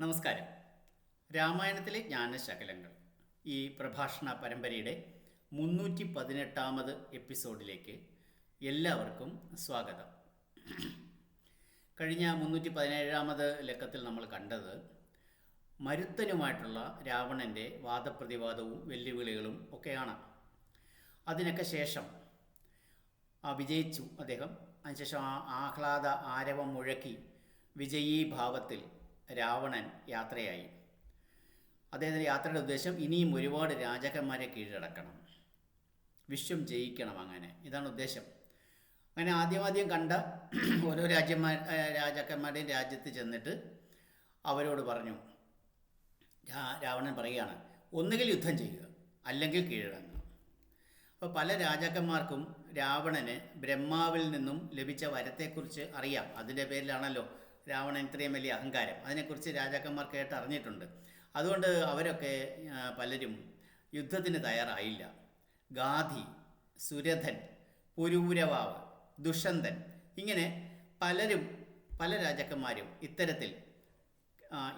നമസ്കാരം. രാമായണത്തിലെ ജ്ഞാനശകലങ്ങൾ ഈ പ്രഭാഷണ പരമ്പരയുടെ മുന്നൂറ്റി പതിനെട്ടാമത് എപ്പിസോഡിലേക്ക് എല്ലാവർക്കും സ്വാഗതം. കഴിഞ്ഞ മുന്നൂറ്റി പതിനേഴാമത് ലക്കത്തിൽ നമ്മൾ കണ്ടത് മരുത്തനുമായിട്ടുള്ള രാവണന്റെ വാദപ്രതിവാദവും വെല്ലുവിളികളും ഒക്കെയാണ്. അതിനൊക്കെ ശേഷം വിജയിച്ചു അദ്ദേഹം. അതിനുശേഷം ആഹ്ലാദ ആരവം മുഴക്കി വിജയീ ഭാവത്തിൽ രാവണൻ യാത്രയായി. അദ്ദേഹത്തിന്റെ യാത്രയുടെ ഉദ്ദേശം ഇനിയും ഒരുപാട് രാജാക്കന്മാരെ കീഴടക്കണം. വിശ്വം ജയിക്കണം അങ്ങനെ. ഇതാണ് ഉദ്ദേശം. അങ്ങനെ ആദ്യമാദ്യം കണ്ട ഓരോ രാജ്യന്മാർ രാജാക്കന്മാരുടെയും രാജ്യത്ത് ചെന്നിട്ട് അവരോട് പറഞ്ഞു. രാവണൻ പറയുകയാണ് ഒന്നുകിൽ യുദ്ധം ചെയ്യുക അല്ലെങ്കിൽ കീഴടങ്ങുക. അപ്പോൾ പല രാജാക്കന്മാർക്കും രാവണന് ബ്രഹ്മാവിൽ നിന്നും ലഭിച്ച വരത്തെക്കുറിച്ച് അറിയാം. അതിന്റെ പേരിലാണല്ലോ രാവണൻ ഇത്രയും വലിയ അഹങ്കാരം. അതിനെക്കുറിച്ച് രാജാക്കന്മാർ കേട്ട് അറിഞ്ഞിട്ടുണ്ട് അതുകൊണ്ട് അവരൊക്കെ പലരും യുദ്ധത്തിന് തയ്യാറായില്ല. ഗാധി സുരഥൻ പുരൂരവാവ് ദുഷന്തൻ ഇങ്ങനെ പലരും പല രാജാക്കന്മാരും ഇത്തരത്തിൽ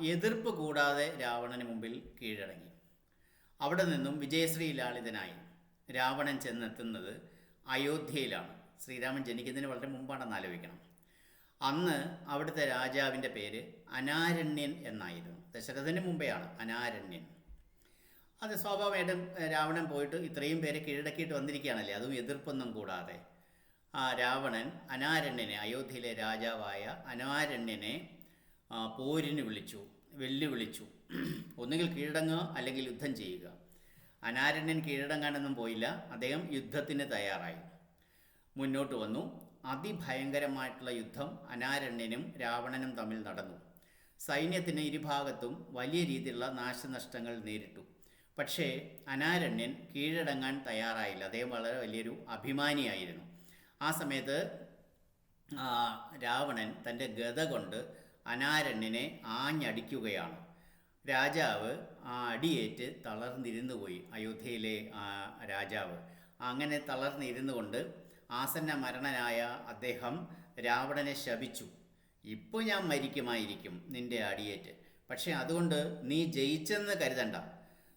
എതിർപ്പ് കൂടാതെ രാവണന് മുമ്പിൽ കീഴടങ്ങി. അവിടെ നിന്നും വിജയശ്രീ ലാളിതനായി രാവണൻ ചെന്നെത്തുന്നത് അയോധ്യയിലാണ്. ശ്രീരാമൻ ജനിക്കുന്നതിന് വളരെ മുമ്പാണെന്ന് ആലോചിക്കണം. അന്ന് അവിടുത്തെ രാജാവിന്റെ പേര് അനാരണ്യൻ എന്നായിരുന്നു. ദശരഥന് മുമ്പെയാണ് അനാരണ്യൻ. അത് സ്വാഭാവികമായിട്ടും രാവണൻ പോയിട്ട് ഇത്രയും പേരെ കീഴടക്കിയിട്ട് വന്നിരിക്കുകയാണല്ലേ? അതും എതിർപ്പൊന്നും കൂടാതെ. ആ രാവണൻ അനാരണ്യനെ അയോധ്യയിലെ രാജാവായ അനാരണ്യനെ പോരിന് വിളിച്ചു വെല്ലുവിളിച്ചു. ഒന്നുകിൽ കീഴടങ്ങുക അല്ലെങ്കിൽ യുദ്ധം ചെയ്യുക. അനാരണ്യൻ കീഴടങ്ങാനൊന്നും പോയില്ല. അദ്ദേഹം യുദ്ധത്തിന് തയ്യാറായി. മുന്നോട്ട് വന്നു. അതിഭയങ്കരമായിട്ടുള്ള യുദ്ധം അനാരണ്യനും രാവണനും തമ്മിൽ നടന്നു. സൈന്യത്തിന് ഇരുഭാഗത്തും വലിയ രീതിയിലുള്ള നാശനഷ്ടങ്ങൾ നേരിട്ടു. പക്ഷേ അനാരണ്യൻ കീഴടങ്ങാൻ തയ്യാറായില്ല. അദ്ദേഹം വളരെ വലിയൊരു അഭിമാനിയായിരുന്നു. ആ സമയത്ത് രാവണൻ തന്റെ ഗത കൊണ്ട് അനാരണ്യനെ ആഞ്ഞടിക്കുകയാണ്. രാജാവ് ആ അടിയേറ്റ് തളർന്നിരുന്നു പോയി. അയോധ്യയിലെ രാജാവ്. അങ്ങനെ തളർന്നിരുന്നു കൊണ്ട് ആസന്ന മരണനായ അദ്ദേഹം രാവണനെ ശപിച്ചു. ഇപ്പോൾ ഞാൻ മരിക്കുമായിരിക്കും നിന്റെ അടിയേറ്റ്. പക്ഷേ അതുകൊണ്ട് നീ ജയിച്ചെന്ന് കരുതണ്ട.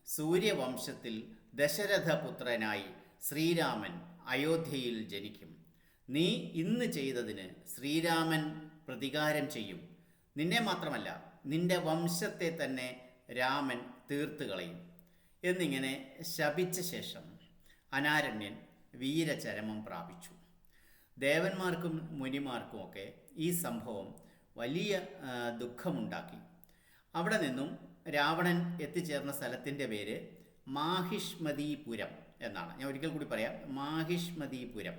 സൂര്യവംശത്തിൽ ദശരഥപുത്രനായി ശ്രീരാമൻ അയോധ്യയിൽ ജനിക്കും. നീ ഇന്ന് ചെയ്തതിന് ശ്രീരാമൻ പ്രതികാരം ചെയ്യും. നിന്നെ മാത്രമല്ല നിന്റെ വംശത്തെ തന്നെ രാമൻ തീർത്തുകളയും. എന്നിങ്ങനെ ശപിച്ച ശേഷം അനാരണ്യൻ വീരചരമം പ്രാപിച്ചു. ദേവന്മാർക്കും മുനിമാർക്കുമൊക്കെ ഈ സംഭവം വലിയ ദുഃഖമുണ്ടാക്കി. അവിടെ നിന്നും രാവണൻ എത്തിച്ചേർന്ന സ്ഥലത്തിന്റെ പേര് മാഹിഷ്മതിപുരം എന്നാണ്. ഞാൻ ഒരിക്കൽ കൂടി പറയാം മാഹിഷ്മതിപുരം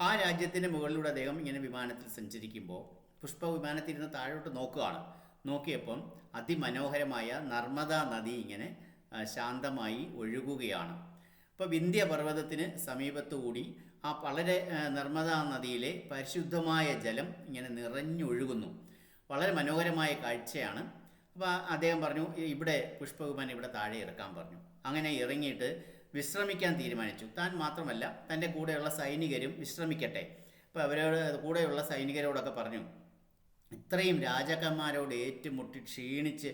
ആ രാജ്യത്തിന്റെ മുകളിലൂടെ അദ്ദേഹം ഇങ്ങനെ വിമാനത്തിൽ സഞ്ചരിക്കുമ്പോൾ പുഷ്പ വിമാനത്തിൽ ഇരുന്ന് താഴോട്ട് നോക്കുകയാണ്. നോക്കിയപ്പം അതിമനോഹരമായ നർമ്മദാ നദി ഇങ്ങനെ ശാന്തമായി ഒഴുകുകയാണ്. അപ്പോൾ വിന്ധ്യ പർവതത്തിന് സമീപത്തുകൂടി ആ വളരെ നർമ്മദാ നദിയിലെ പരിശുദ്ധമായ ജലം ഇങ്ങനെ നിറഞ്ഞൊഴുകുന്നു. വളരെ മനോഹരമായ കാഴ്ചയാണ്. അപ്പോൾ അദ്ദേഹം പറഞ്ഞു ഇവിടെ പുഷ്പകുമാൻ ഇവിടെ താഴെ ഇറക്കാൻ പറഞ്ഞു. അങ്ങനെ ഇറങ്ങിയിട്ട് വിശ്രമിക്കാൻ തീരുമാനിച്ചു. താൻ മാത്രമല്ല തന്റെ കൂടെയുള്ള സൈനികരും വിശ്രമിക്കട്ടെ. അപ്പോൾ അവരോട് കൂടെയുള്ള സൈനികരോടൊക്കെ പറഞ്ഞു ഇത്രയും രാജാക്കന്മാരോട് ഏറ്റുമുട്ടി ക്ഷീണിച്ച്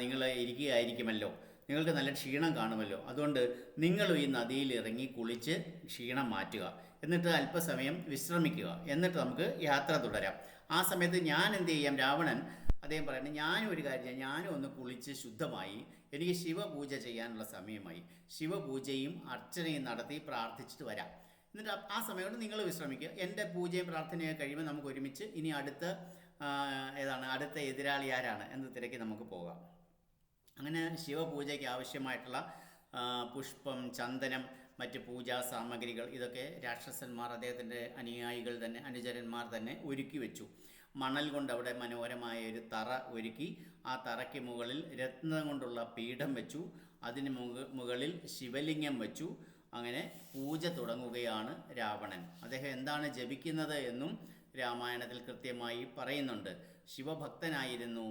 നിങ്ങൾ ഇരിക്കുകയായിരിക്കുമല്ലോ. നിങ്ങൾക്ക് നല്ല ക്ഷീണം കാണുമല്ലോ. അതുകൊണ്ട് നിങ്ങളും ഈ നദിയിൽ ഇറങ്ങി കുളിച്ച് ക്ഷീണം മാറ്റുക. എന്നിട്ട് അല്പസമയം വിശ്രമിക്കുക. എന്നിട്ട് നമുക്ക് യാത്ര തുടരാം. ആ സമയത്ത് ഞാൻ എന്ത് ചെയ്യാം? രാവണൻ അദ്ദേഹം പറയുന്നത് ഞാനും ഒരു കാര്യം ഞാനും ഒന്ന് കുളിച്ച് ശുദ്ധമായി എനിക്ക് ശിവപൂജ ചെയ്യാനുള്ള സമയമായി. ശിവപൂജയും അർച്ചനയും നടത്തി പ്രാർത്ഥിച്ചിട്ട് വരാം. എന്നിട്ട് ആ- സമയം നിങ്ങൾ വിശ്രമിക്കുക. എന്റെ പൂജയും പ്രാർത്ഥനയും കഴിയുമ്പോൾ നമുക്ക് ഒരുമിച്ച് ഇനി അടുത്ത ഏതാണ് അടുത്ത എതിരാളി ആരാണ് എന്ന് തിരക്കി നമുക്ക് പോകാം. അങ്ങനെ ശിവപൂജയ്ക്ക് ആവശ്യമായിട്ടുള്ള പുഷ്പം ചന്ദനം മറ്റ് പൂജാ സാമഗ്രികൾ ഇതൊക്കെ രാക്ഷസന്മാർ അദ്ദേഹത്തിന്റെ അനുയായികൾ തന്നെ അനുചരന്മാർ തന്നെ ഒരുക്കി വെച്ചു. മണൽ കൊണ്ട് അവിടെ മനോഹരമായ ഒരു തറ ഒരുക്കി ആ തറയ്ക്ക് മുകളിൽ രത്നം കൊണ്ടുള്ള പീഠം വെച്ചു. അതിന് മുകളിൽ ശിവലിംഗം വെച്ചു. അങ്ങനെ പൂജ തുടങ്ങുകയാണ് രാവണൻ. അദ്ദേഹം എന്താണ് ജപിക്കുന്നത് എന്നും രാമായണത്തിൽ കൃത്യമായി പറയുന്നുണ്ട്. ശിവഭക്തനായിരുന്നു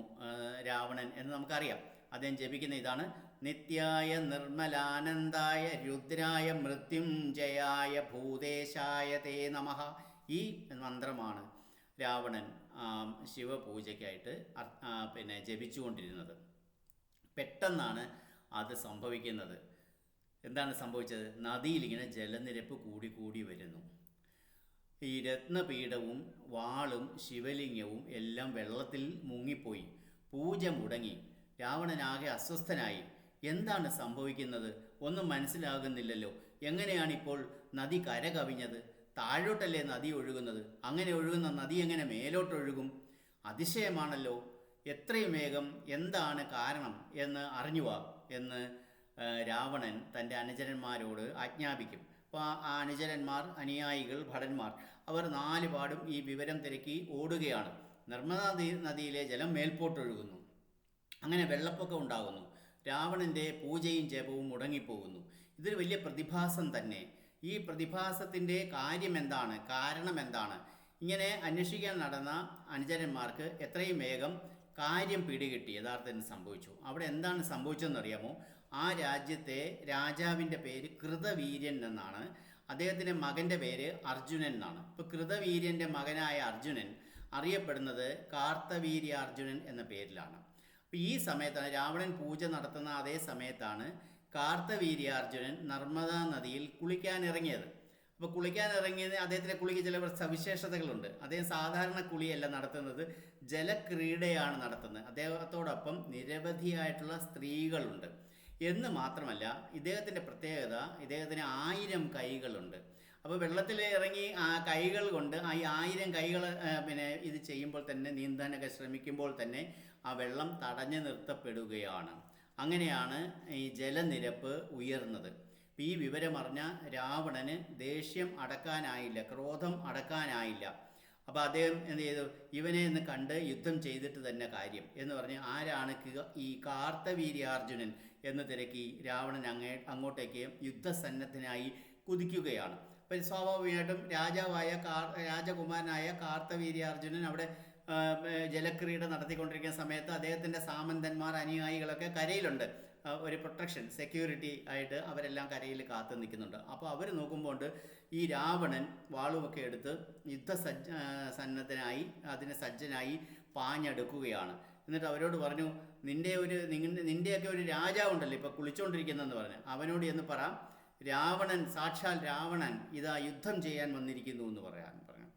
രാവണൻ എന്ന് നമുക്കറിയാം. അദ്ദേഹം ജപിക്കുന്ന ഇതാണ് നിത്യായ നിർമ്മലാനന്ദായ രുദ്രായ മൃത്യുഞ്ജയായ ഭൂതേശായ തേ നമ ഈ മന്ത്രമാണ് രാവണൻ ശിവപൂജയ്ക്കായിട്ട് പിന്നെ ജപിച്ചുകൊണ്ടിരുന്നത്. പെട്ടെന്നാണ് അത് സംഭവിക്കുന്നത്. എന്താണ് സംഭവിച്ചത്? നദിയിൽ ഇങ്ങനെ ജലനിരപ്പ് കൂടി കൂടി വരുന്നു. ഈ രത്നപീഠവും വാളും ശിവലിംഗവും എല്ലാം വെള്ളത്തിൽ മുങ്ങിപ്പോയി. പൂജ മുടങ്ങി. രാവണനാകെ അസ്വസ്ഥനായി. എന്താണ് സംഭവിക്കുന്നത്? ഒന്നും മനസ്സിലാകുന്നില്ലല്ലോ. എങ്ങനെയാണിപ്പോൾ നദി കര കവിഞ്ഞത് താഴോട്ടല്ലേ നദി ഒഴുകുന്നത്? അങ്ങനെ ഒഴുകുന്ന നദി എങ്ങനെ മേലോട്ടൊഴുകും? അതിശയമാണല്ലോ. എത്രയും വേഗം എന്താണ് കാരണം എന്ന് അറിഞ്ഞുവാ എന്ന് രാവണൻ തന്റെ അനുചരന്മാരോട് ആജ്ഞാപിക്കും. അപ്പോൾ ആ അനുചരന്മാർ അനുയായികൾ ഭടന്മാർ അവർ നാലുപാടും ഈ വിവരം തിരക്കി ഓടുകയാണ്. നർമ്മദാ നദിയിലെ ജലം മേൽപോട്ടൊഴുകുന്നു. അങ്ങനെ വെള്ളപ്പൊക്കം ഉണ്ടാകുന്നു. രാവണന്റെ പൂജയും ജപവും മുടങ്ങിപ്പോകുന്നു. ഇതൊരു വലിയ പ്രതിഭാസം തന്നെ. ഈ പ്രതിഭാസത്തിന്റെ കാര്യം എന്താണ് കാരണം എന്താണ് ഇങ്ങനെ അന്വേഷിക്കാൻ നടന്ന അനുചരന്മാർക്ക് എത്രയും വേഗം കാര്യം പിടികിട്ടി. യഥാർത്ഥത്തിൽ സംഭവിച്ചു. അവിടെ എന്താണ് സംഭവിച്ചതെന്നറിയാമോ? ആ രാജ്യത്തെ രാജാവിന്റെ പേര് കൃതവീര്യൻ എന്നാണ്. അദ്ദേഹത്തിന്റെ മകന്റെ പേര് അർജുനൻ എന്നാണ്. ഇപ്പോൾ കൃതവീര്യന്റെ മകനായ അർജുനൻ അറിയപ്പെടുന്നത് കാർത്തവീര്യ കാർത്തവീര്യാർജുനൻ എന്ന പേരിലാണ്. അപ്പോൾ ഈ സമയത്താണ് രാവണൻ പൂജ നടത്തുന്ന അതേ സമയത്താണ് കാർത്തവീര്യാർജുനൻ നർമ്മദാ നദിയിൽ കുളിക്കാനിറങ്ങിയത് അപ്പോൾ കുളിക്കാനിറങ്ങിയത് അദ്ദേഹത്തിന്റെ കുളിക്ക് ചില സവിശേഷതകളുണ്ട്. അദ്ദേഹം സാധാരണ കുളിയല്ല നടത്തുന്നത് ജലക്രീഡയാണ് നടത്തുന്നത്. അദ്ദേഹത്തോടൊപ്പം നിരവധിയായിട്ടുള്ള സ്ത്രീകളുണ്ട്. എന്ന് മാത്രമല്ല ഇദ്ദേഹത്തിന്റെ പ്രത്യേകത ഇദ്ദേഹത്തിന് ആയിരം കൈകളുണ്ട്. അപ്പോൾ വെള്ളത്തിൽ ഇറങ്ങി ആ കൈകൾ കൊണ്ട് ആ ഈ ആയിരം കൈകൾ പിന്നെ ഇത് ചെയ്യുമ്പോൾ തന്നെ നീന്താനൊക്കെ ശ്രമിക്കുമ്പോൾ തന്നെ ആ വെള്ളം തടഞ്ഞു നിർത്തപ്പെടുകയാണ്. അങ്ങനെയാണ് ഈ ജലനിരപ്പ് ഉയർന്നത്. അപ്പം ഈ വിവരമറിഞ്ഞ രാവണന് ദേഷ്യം അടക്കാനായില്ല ക്രോധം അടക്കാനായില്ല. അപ്പോൾ അദ്ദേഹം എന്ത് ചെയ്തു? ഇവനെ ഇന്ന് കണ്ട് യുദ്ധം ചെയ്തിട്ട് തന്നെ കാര്യം എന്ന് പറഞ്ഞ് ആരാണ് ഈ കാർത്തവീര്യാർജുനൻ എന്ന് തിരക്കി രാവണൻ അങ്ങേ അങ്ങോട്ടേക്ക് യുദ്ധസന്നദ്ധനായി കുതിക്കുകയാണ്. അപ്പോൾ സ്വാഭാവികമായിട്ടും രാജാവായ കാർ രാജകുമാരനായ കാർത്തവീര്യാർജുനൻ അവിടെ ജലക്രീഡ നടത്തിക്കൊണ്ടിരിക്കുന്ന സമയത്ത് അദ്ദേഹത്തിന്റെ സാമന്തന്മാർ അനുയായികളൊക്കെ കരയിലുണ്ട്. ഒരു പ്രൊട്ടക്ഷൻ സെക്യൂരിറ്റി ആയിട്ട് അവരെല്ലാം കരയിൽ കാത്തു നിൽക്കുന്നുണ്ട്. അപ്പോൾ അവർ നോക്കുമ്പോൾ ഈ രാവണൻ വാളുമൊക്കെ എടുത്ത് യുദ്ധ സജ്ജ സന്നദ്ധനായി അതിന് സജ്ജനായി പാഞ്ഞെടുക്കുകയാണ്. എന്നിട്ട് അവരോട് പറഞ്ഞു നിന്റെ ഒരു നിങ്ങളുടെ നിന്റെയൊക്കെ ഒരു രാജാവുണ്ടല്ലോ ഇപ്പോൾ കുളിച്ചുകൊണ്ടിരിക്കുന്നതെന്ന് പറഞ്ഞു. അവനോട് എന്ന് പറ രാവണൻ സാക്ഷാൽ രാവണൻ ഇതാ യുദ്ധം ചെയ്യാൻ വന്നിരിക്കുന്നു എന്ന് പറയാൻ പറഞ്ഞു.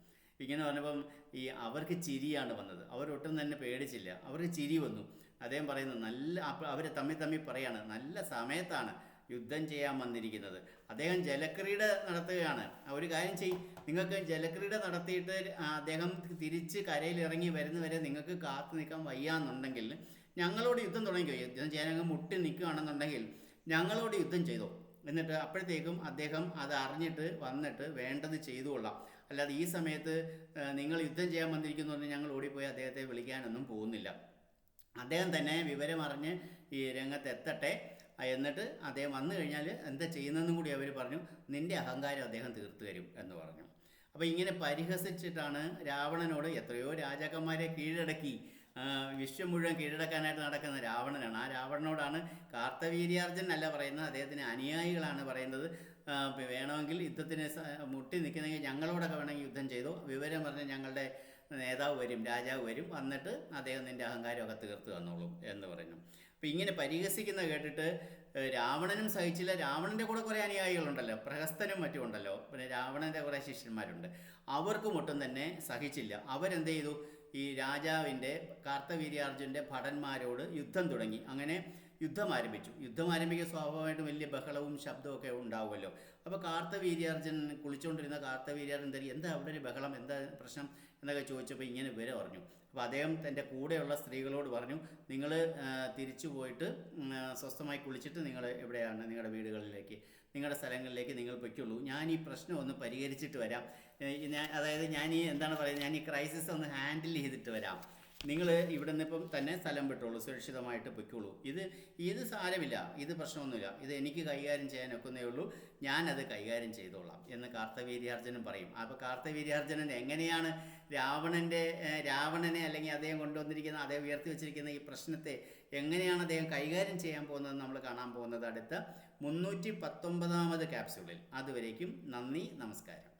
ഇങ്ങനെ പറഞ്ഞപ്പം ഈ അവർക്ക് ചിരിയാണ് വന്നത്. അവരൊട്ടും തന്നെ പേടിച്ചില്ല. അവർക്ക് ചിരി വന്നു. അദ്ദേഹം പറയുന്നത് നല്ല അവർ തമ്മിൽ തമ്മിൽ പറയാണ് നല്ല സമയത്താണ് യുദ്ധം ചെയ്യാൻ വന്നിരിക്കുന്നത്. അദ്ദേഹം ജലക്രീഡ നടത്തുകയാണ്. ഒരു കാര്യം ചെയ്യും. നിങ്ങൾക്ക് ജലക്രീഡ നടത്തിയിട്ട് അദ്ദേഹം തിരിച്ച് കരയിൽ ഇറങ്ങി വരുന്നവരെ നിങ്ങൾക്ക് കാത്തു നിൽക്കാൻ വയ്യാന്നുണ്ടെങ്കിൽ ഞങ്ങളോട് യുദ്ധം തുടങ്ങിക്കോ. യുദ്ധം ചെയ്യാൻ അങ്ങ് മുട്ടി നിൽക്കുകയാണെന്നുണ്ടെങ്കിൽ ഞങ്ങളോട് യുദ്ധം ചെയ്തോ. എന്നിട്ട് അപ്പോഴത്തേക്കും അദ്ദേഹം അത് അറിഞ്ഞിട്ട് വന്നിട്ട് വേണ്ടത് ചെയ്തു കൊള്ളാം അല്ലാതെ ഈ സമയത്ത് നിങ്ങൾ യുദ്ധം ചെയ്യാൻ വന്നിരിക്കുന്നു ഞങ്ങൾ ഓടിപ്പോയി അദ്ദേഹത്തെ വിളിക്കാനൊന്നും പോകുന്നില്ല. അദ്ദേഹം തന്നെ വിവരമറിഞ്ഞ് ഈ രംഗത്ത് എത്തട്ടെ എന്നിട്ട് അദ്ദേഹം വന്നു കഴിഞ്ഞാൽ എന്താ ചെയ്യുന്നതെന്നും കൂടി അവർ പറഞ്ഞു നിന്റെ അഹങ്കാരം അദ്ദേഹം തീർത്തു തരും എന്ന് പറഞ്ഞു. അപ്പോൾ ഇങ്ങനെ പരിഹസിച്ചിട്ടാണ് രാവണനോട് എത്രയോ രാജാക്കന്മാരെ കീഴടക്കി വിശ്വം മുഴുവൻ കീഴടക്കാനായിട്ട് നടക്കുന്ന രാവണനാണ്. ആ രാവണനോടാണ് കാർത്തവീര്യാർജൻ അല്ല പറയുന്നത് അദ്ദേഹത്തിന് അനുയായികളാണ് പറയുന്നത്. വേണമെങ്കിൽ യുദ്ധത്തിന് മുട്ടി നിൽക്കുന്നെങ്കിൽ ഞങ്ങളോടൊക്കെ വേണമെങ്കിൽ യുദ്ധം ചെയ്തു. വിവരം പറഞ്ഞ് ഞങ്ങളുടെ നേതാവ് വരും രാജാവ് വരും. വന്നിട്ട് അദ്ദേഹം നിന്റെ അഹങ്കാരമൊക്കെ തീർത്ത് തന്നോളും എന്ന് പറഞ്ഞു അപ്പം ഇങ്ങനെ പരിഹസിക്കുന്ന കേട്ടിട്ട് രാവണനും സഹിച്ചില്ല. രാവണന്റെ കൂടെ കുറേ അനുയായികളുണ്ടല്ലോ. പ്രഹസ്തനും മറ്റും ഉണ്ടല്ലോ. പിന്നെ രാവണന്റെ കുറേ ശിഷ്യന്മാരുണ്ട്. അവർക്ക് മുട്ടും തന്നെ സഹിച്ചില്ല. അവരെന്ത് ചെയ്തു? ഈ രാജാവിന്റെ കാർത്തവീര്യാർജുന്റെ ഭടന്മാരോട് യുദ്ധം തുടങ്ങി. അങ്ങനെ യുദ്ധം ആരംഭിച്ചു. യുദ്ധം ആരംഭിക്കുക സ്വാഭാവികമായിട്ടും വലിയ ബഹളവും ശബ്ദവും ഒക്കെ ഉണ്ടാവുമല്ലോ. അപ്പോൾ കാർത്തവീര്യാർജൻ കുളിച്ചുകൊണ്ടിരുന്ന കാർത്തവീര്യാർജൻ തരി എന്താ അവിടെ ഒരു ബഹളം എന്താ പ്രശ്നം എന്നൊക്കെ ചോദിച്ചപ്പോൾ ഇങ്ങനെ വിവരം പറഞ്ഞു അപ്പോൾ അദ്ദേഹം തന്റെ കൂടെയുള്ള സ്ത്രീകളോട് പറഞ്ഞു നിങ്ങൾ തിരിച്ചു പോയിട്ട് സ്വസ്ഥമായി കുളിച്ചിട്ട് നിങ്ങൾ എവിടെയാണ് നിങ്ങളുടെ വീടുകളിലേക്ക് നിങ്ങളുടെ സ്ഥലങ്ങളിലേക്ക് നിങ്ങൾ പൊയ്ക്കുള്ളൂ. ഞാൻ ഈ പ്രശ്നം ഒന്ന് പരിഹരിച്ചിട്ട് വരാം. ഞാൻ അതായത് ഞാൻ ഈ എന്താണ് പറയുന്നത് ഞാൻ ഈ ക്രൈസിസ് ഒന്ന് ഹാൻഡിൽ ചെയ്തിട്ട് വരാം. നിങ്ങൾ ഇവിടെ നിന്ന് ഇപ്പം തന്നെ സ്ഥലം വിട്ടോളൂ സുരക്ഷിതമായിട്ട് പൊയ്ക്കോളൂ. ഇത് ഇത് സാരമില്ല ഇത് പ്രശ്നമൊന്നുമില്ല. ഇത് എനിക്ക് കൈകാര്യം ചെയ്യാനൊക്കുന്നേ ഉള്ളൂ. ഞാനത് കൈകാര്യം ചെയ്തോളാം എന്ന് കാർത്തവീര്യാർജുനൻ പറയും. അപ്പോൾ കാർത്തവീര്യാർജുനൻ എങ്ങനെയാണ് രാവണന്റെ രാവണനെ അല്ലെങ്കിൽ അദ്ദേഹം കൊണ്ടുവന്നിരിക്കുന്ന അദ്ദേഹം ഉയർത്തി വെച്ചിരിക്കുന്ന ഈ പ്രശ്നത്തെ എങ്ങനെയാണ് അദ്ദേഹം കൈകാര്യം ചെയ്യാൻ പോകുന്നത് നമ്മൾ കാണാൻ പോകുന്നത് അടുത്ത മുന്നൂറ്റി പത്തൊമ്പതാമത് ക്യാപ്സ്യൂളിൽ അതുവരേക്കും നന്ദി നമസ്കാരം.